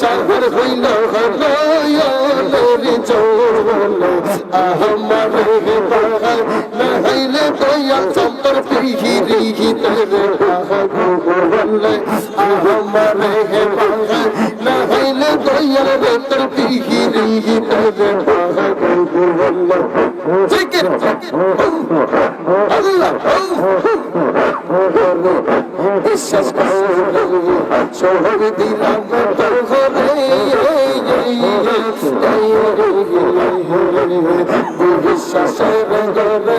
সাগর হইল হলো চোর হলো আমার দয়া চন্দর পিহিরি তেরে বাহার আমার বাহার নাইলে দয়ার তোর পিহিরি তেরে বাহার জিকির আল্লাহ বিশ্বাস শহর দিলাম তোর ঘরে বিশ্বাসের ঘরে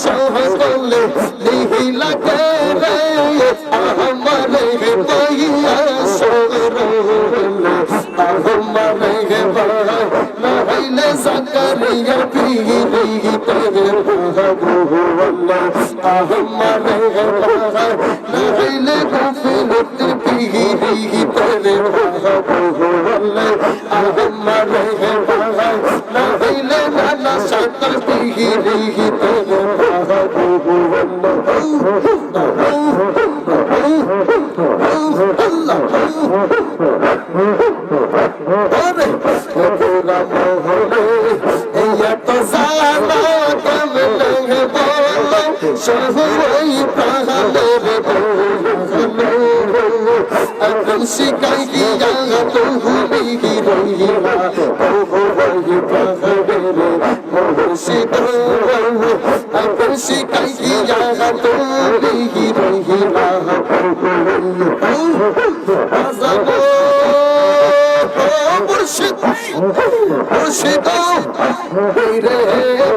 আমার সহলে নিহিলাকে রে। আমার বইয়া সরলে আমার নহলে জাকারিয়া পিহি তেরে ভগবাল্লাহ আমার নহলে গফিলত পিহি তেরে ভগবাল্লাহ আমার নহলে নানা সাতর পিহি তেরে ভগবাল্লাহ পুরা মোহরে এত এখন শিকাই গিয়া তুমি রইলা আজাবো মুর্শিদ মুর্শিদ রে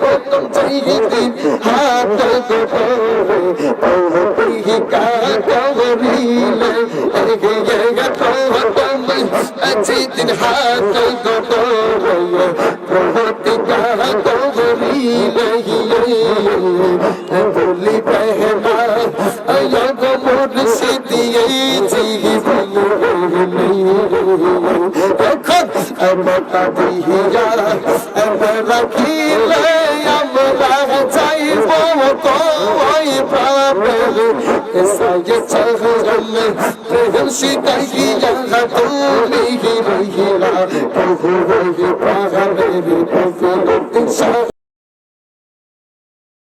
প্রথম চাইতে হাত গোটরে ওহি কা কবরিলে এগে এগে প্রথম চিতিন হাত গোটরে প্রহতি কা এই জীবন এখন আমরা দিহিয়া আমরা রাখিলে আমরা যাইব কই প্রাপেল সাজে চহরম প্রেম শিকাই গিয়া তুমি রহিলা প্রভু রহি পাহাড়ে প্রভু